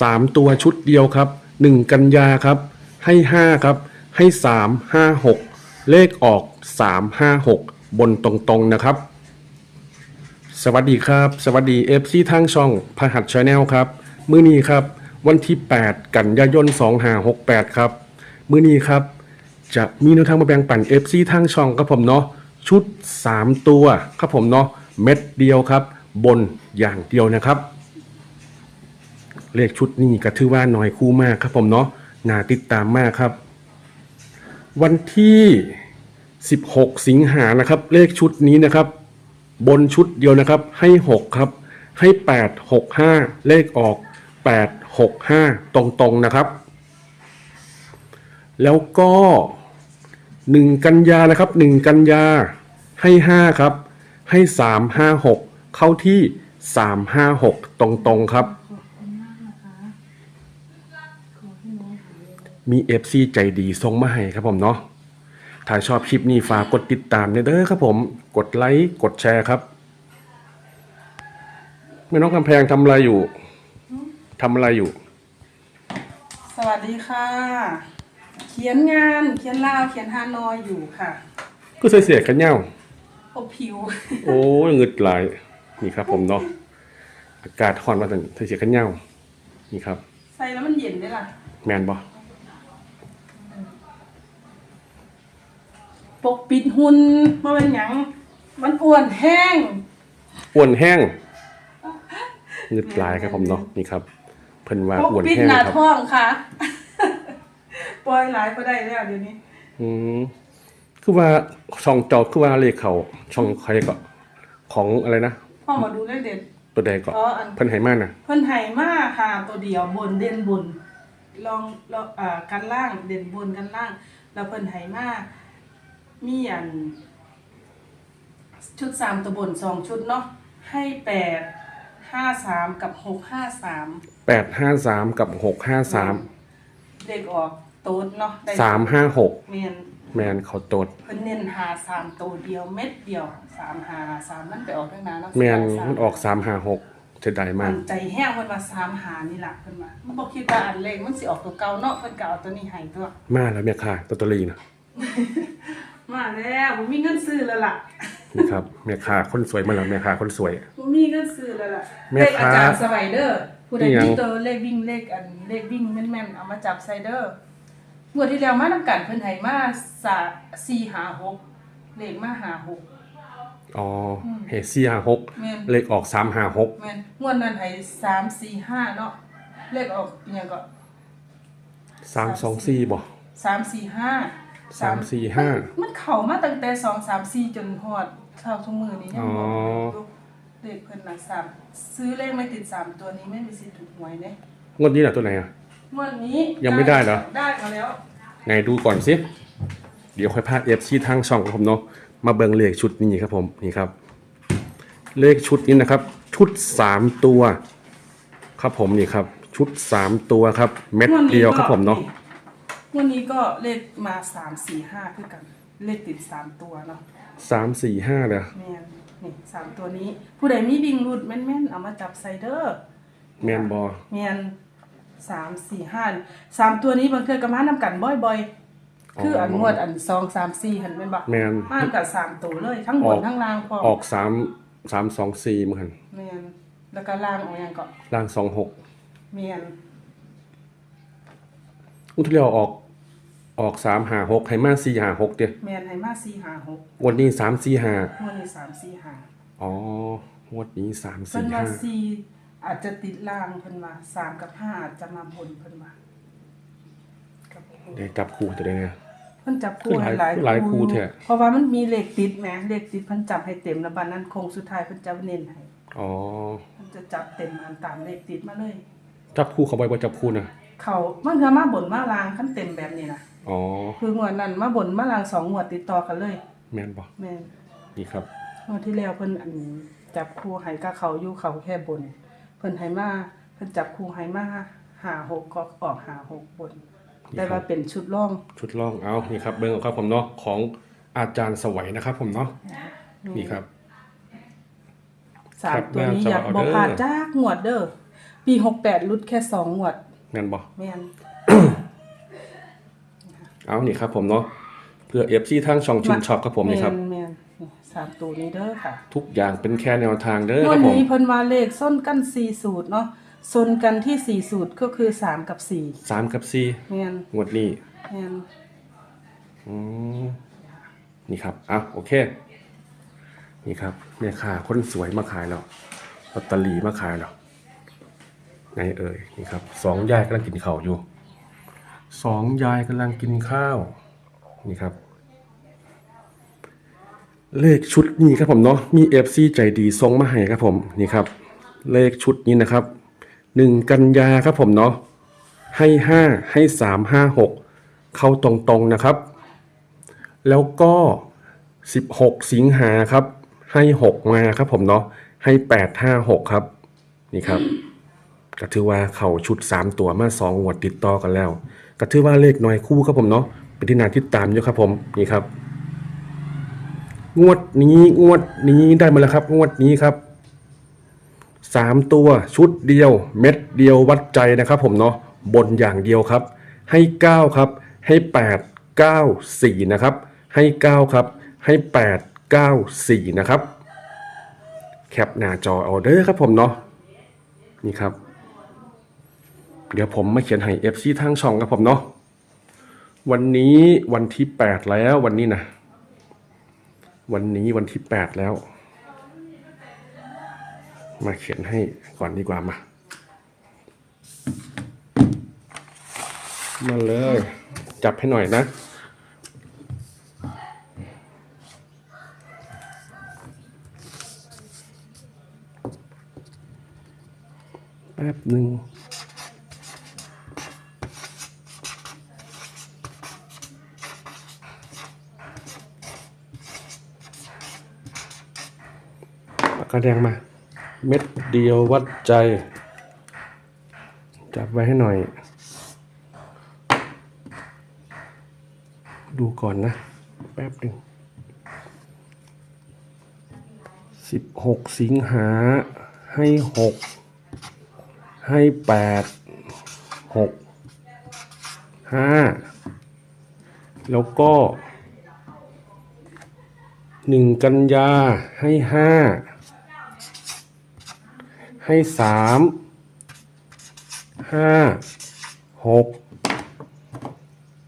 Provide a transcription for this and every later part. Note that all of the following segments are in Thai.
สามตัวชุดเดียวครับหนึ่งกันยาครับ ให้ห้าครับ ให้สามห้าหกเลขออกสามห้าหกบนตรงๆนะครับ สวัสดีครับ สวัสดีเอฟซีทางช่องพหัสชาแนลครับ มื้อนี้ครับ วันที่ 8 กันยายน 2568 ครับ มื้อนี้ครับ จะมีแนวทางมาแบ่งปัน FC ทางช่องครับผมเนาะชุด 3 ตัวครับผมเนาะเม็ดเดียวครับ บนอย่างเดียวนะครับ เลขชุดนี้ก็ถือว่าน้อยคู่มากครับผมเนาะน่าติดตามมากครับ วันที่ 16 สิงหานะครับ เลขชุดนี้นะครับ บนชุดเดียวนะครับ ให้ 6 ครับ ให้ 8 6 5 เลขออก 8 6 5 ตรงๆนะครับ แล้วก็ 1 กันยานะครับ 1 กันยาให้ 5 ครับ ให้ 3 5 6 เข้าที่ 3 5 6 ตรงๆครับ มี FC ใจดีส่งมาให้ครับผมเนาะถ้าชอบคลิปนี้ฝากกดติดตามเด้อครับผม กดไลค์กดแชร์ครับแม่น้องกำแพงทำอะไรอยู่ทำอะไรอยู่ สวัสดีค่ะ เขียนงานเขียนลาวเขียนฮานอยอยู่ค่ะ ก็ใส่เสียกันเน่าอบผิว โอ้ยเงึดหลายนี่ครับ ผมเนาะอากาศร้อนมาสั่นใส่เสียกันเน่านี่ครับ ใส่แล้วมันเย็นได้ล่ะ แมนบอ ปกปิดหุ่นมาเป็นหยัง มันอ้วนแห้ง อ้วนแห้งเงึดหลายครับผมเนาะนี่ครับ เพิ่นว่าปกอ้วนปิดแห้งหน้าครับท้องค่ะ ปล่อยหลายก็ได้แล้วเดี๋ยวนี้ อืมคือว่าช่องจอคือว่าเลขเขาช่องใครก็ของอะไรนะพ่อมาดูเลขเด็ด ตัวใดก็อ๋ออัน เพิ่นให้มาน่ะ เพิ่นไห้มาค่ะตัวเดียวบนเด่นบนลองลองอ่ากันล่างเด่นบนกันล่าง แล้วเพิ่นไห้มา มีอัน ชุดสามตัวบนสองชุดเนาะให้แปดห้าสามกับหกห้าสามแปดห้าสามกับหกห้าสามเด็กออกโต๊ดเนาะได้สามห้าหกเมียนแมนเขาโตดเพิ่นเน้นหาสามตัวเดียวเม็ดเดียวสามหาสามมันไปออกตั้งนานเนาะแมนสามันออกสามห้าหกเสียดายมากมันใจแห้งเพิ่นว่าสามหานี่ล่ะเพิ่นว่ามันบ่คิดว่าอันเลขมันสิออกตัวเก่าเนาะเพิ่นก็เอาตัวนี้ให้ตัวมาแล้วแม่ค่ะตัวตอรีนะ มาแล้วผมมีเงินซื้อแล้วล่ะนี่ครับแม่ค่ะคนสวยมาแล้วแม่ค่ะคนสวยผมมีเงินซื้อแล้วล่ะแม่เลขอาค้า จารย์สไวเดอร์ผู้ใดนี่ยังมีตัวเลขวิ่งเลขอันเลขวิ่งแม่นๆเอามาจับไซเดอร์งวดที่แล้วมานํกันเพิ่นให้มาสา4 5 6เลขมา5 6อ๋อเฮซี่ห้าหกแม่นเลขออกสามห้าหกแม่นงวดนั้นให้3 4 5เนาะเลขออกอิหยังก็สามสองสี่บ่3 4 5สา มสี่ห้า มันเข้ามาตั้งแต่2 3 4จนฮอดเท่าทุกมื้อนี้ยังบ่อ๋อถูกเลขเพิ่นน่ะสามซื้อเลขไม่ติดสามตัวนี้ไม่มีสิทธิ์ถูกหวยเด้งวดนี้แหละตัวไหนอะ งวดนี้ยังไม่ได้เหรอ ได้มาแล้ว ไงดูก่อนสิ เดี๋ยวค่อยพาเอฟซีทางช่องของผมเนาะ มาเบิ่งเลขชุดนี้ครับผม นี่ครับ เลขชุดนี้นะครับ ชุดสามตัว ครับผมนี่ครับ ชุดสามตัวครับ เม็ดเดียวครับผมเนาะ งวั นนี้ก็เลขมาสามสี่ห้าคือกัน เลขติดสามตัวเนาะสามสี่ห้าเลยแมนนี่สามตัวนี้ ผู้ใดมีบิงรูดแม่นๆเอามาจับไซเดอร์แมนบอแมนสามสี่ห้าสามตัวนี้บางเคยก็มานำกันบ่อยๆ คืออันงวดอันสองสามสี่เห็นเป็นบ่แมนมานำกันสามตัวเลย ทั้งบอนอกทั้งล่างพร้อมออกสามสามสองสี่เหมือนกันแมนแล้วก็ล่างออกอย่างก็ล่างสองหกแมน อุ้ที่เราออกออกสามหาหกให้มาสี่หาหกเดียวแมนให้มาสี่ห้าหกวันนี้สามสี่หางวดนี้สามสี่ห้าอ๋อวันนี้สามเพิ่สี่นว่าห้าสี่อาจจะติดล่างเพิ่นว่าสามกับห้าอาจจะมาบนเพิ่นว่ากับคู่เดี๋ยวจับคู่ตัวเดียวเนี่ยเพิ่นจับคู่ให้หหลาลายยหลายคู่แท้เพราะว่ามันมีเลขติดแหมเลขติดเพิ่นจับให้เต็มแล้วบัดนั้นโคงสุดท้ายเพิ่นจะเน้นให้อ๋อเพิ่นจะจับเต็มอันตามเลขติดมาเลย จับคู่เขาไว้ว่าจับคู่นะ เขามันคือมาบนมาลางคันเต็มแบบนี้นะอ๋อคืองวดนั้นมาบนมาลางสองงวดติดต่อกันเลยแมนบอแม่นนี่ครับงวดที่แล้วเพิ่นอันจับคู่ให้กับเขาอยู่เขาแค่บน เพิ่นให้มาเพิ่นจับคู่ให้มาหาหกก็ออกหาหกบน แต่ว่าเป็นชุดร่องชุดล่องเอานี่ครับเบิ้งของครับผมเนาะของอาจารย์สวัยนะครับ ผมเนาะนี่ครับสามครับตัวนี้แม่อยากสวัสดีบอกเด้อผ่านจากงวดเด้อปีหกแปดรุดแค่สองงวด งั้นบ่แม่นเอานี่ครับผมเนาะเพื่อเอฟซีทางช่องชินช็อปครับผมนี่ครับ แม่นแม่นนี่สามตัวนี้เด้อค่ะทุกอย่างเป็นแค่แนวทางเด้อควัรันบผม นี้เพิ่นว่าเลขส้นกันสี่สูตรเนาะส้นกันที่สี่สูตรก็คือสามกับสี่สามกับสี่แม่นงวดนี้แม่นอืมนี่ครับอะโอเค นี่ครับแม่ค้าคนสวยมาขายแล้วลอตเตอรี่มาขายแล้ว ไงเอ่ยนี่ครับสองยายกำลังกินข้าวอยู่สองยายกำลังกินข้าวนี่ครับ เลขชุดนี้ครับผมเนาะมีเอฟซีใจดีทรงมาให้ครับผมนี่ครับ เลขชุดนี้นะครับหนึ่งกันยาครับผมเนาะให้ห้าให้สามห้าหกเข้าตรงๆนะครับ แล้วก็16สิงหาครับ ให้6มาครับผมเนาะให้8 5 6ครับ นี่ครับ ก็ถือว่าเข่าชุด 3 ตัวมา2งวดติดต่อกันแล้วก็ถือว่าเลขน้อยคู่ครับผมเนาะเป็นที่น่าติดตามอยู่ครับผมนี่ครับ งวดนี้งวดนี้ได้มาแล้วครับ งวดนี้ครับ3ตัวชุดเดียว เม็ดเดียววัดใจนะครับผมเนาะบนอย่างเดียวครับ ให้ 9 ครับ ให้ 8 9 4 นะครับ ให้ 9 ครับ ให้ 8 9 4 นะครับ แคปหน้าจอเอาเด้อครับผมเนาะนี่ครับ เดี๋ยวผมมาเขียนให้ FC ทางช่องครับผมเนาะวันนี้วันที่8แล้ววันนี้นะวันนี้วันที่8แล้ว มาเขียนให้ก่อนดีกว่ามา มาเลย จับให้หน่อยนะแป๊บหนึ่ง กกาแดงมา เม็ดเดียววัดใจ จับไว้ให้หน่อย ดูก่อนนะ แป๊บหนึ่งสิบหกสิงหาให้หกให้แปดหกห้าแล้วก็หนึ่งกันยาให้ห้า ให้สามห้าหก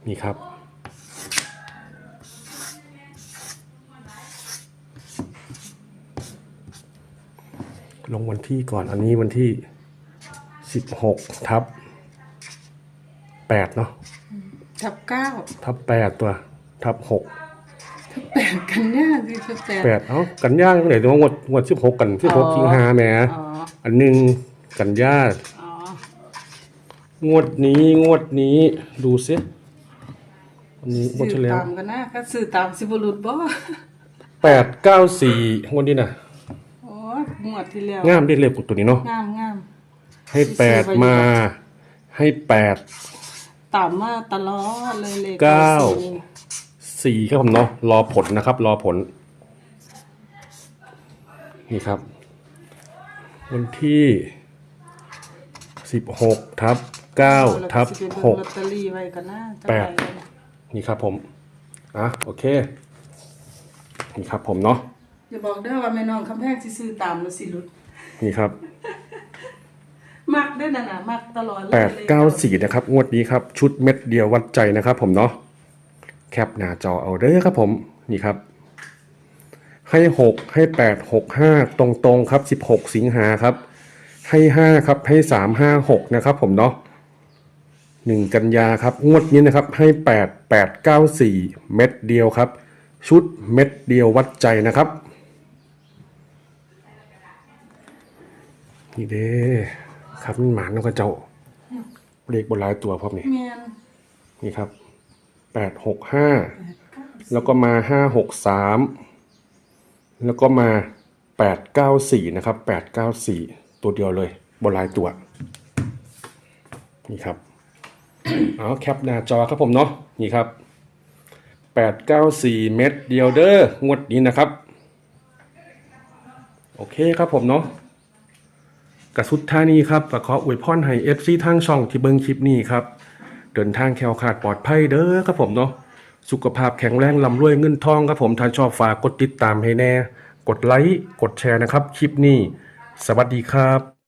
นี่ครับ ลงวันที่ก่อนอันนี้วันที่สิบหกทับแปดเนาะทับเก้าทับแปดตัว ทับหกแปดกันยาสิทับแปดแปดเอ้ากันยาเท่าไหร่ตัวงวดงวดสิบหกกันสิบหกอ๋อสิงหาแหมอ๋อ อันหนึ่งกันยาอ๋องวดนี้งวดนี้ดูซิวันนี้งวดสื่ที่อแล้วตามกันนะก็สื่อตามสิบุรุษบ่แปดเก้าสี่งวดนี้นะโอ้ยงวดที่แล้วงามได้เลยกว่าตัวนี้เนาะงามงามให้แปดมา ให้แปด ตามมาตลอดเลยเลขเก้า สี่สี่ครับผมเนาะรอผลนะครับ รอผล นี่ครับ วันที่สิบหกทับเก้าทับแล้วก็สิไปหเบิ่งกลอตเตอรี่ไว้กันนะจะแปดไปเลยนี่ครับผมอะโอเค นี่ครับผมเนาะอย่าบอกเด้อว่าแม่น้องคำแพงสิซื้อตามแล้วสิหลุดนี่ครับมักได้อน่ะนะมักตลอดเลยแปดเก้าสี่นะครับ งวดนี้ครับ ชุดเม็ดเดียววัดใจนะครับผมเนาะแคปหน้าจอเอาเด้อครับผม นี่ครับ ให้หกให้แปดหกห้าตรงๆครับสิบหกสิงหาครับ ให้ห้าครับให้สามห้าหกนะครับ ผมเนาะหนึ่งกันยาครับงวดนี้นะครับให้แปดแปดเก้าสี่เม็ดเดียวครับ ชุดเม็ดเดียววัดใจนะครับนี่เด้ครับมันหมานแล้วก็เจ้าเลขบนหลายตัวพร้อมนี่แม่นนี่ครับแปดหกห้าแล้วก็มาห้าหกสาม แล้วก็มาแปดเก้าสี่นะครับแปดเก้าสี่ตัวเดียวเลยบนลายตัว นี่ครับ เอาแคปหน้าจอครับผมเนาะ นี่ครับแปดเก้าสี่เม็ดเดียวเด้องวดนี้นะครับ โอเคครับผมเนาะกระสุดท่านี้ครับก็ขออวยพรให้ FC ทางช่องที่เบิ่งคลิปนี้ครับ เดินทางแคล้วคาดปลอดภัยเด้อครับผมเนาะ สุขภาพแข็งแรงลำรวยเงินทองครับผมท่านชอบฝากกดติดตามให้แน่ กดไลค์ กดแชร์นะครับ คลิปนี้ สวัสดีครับ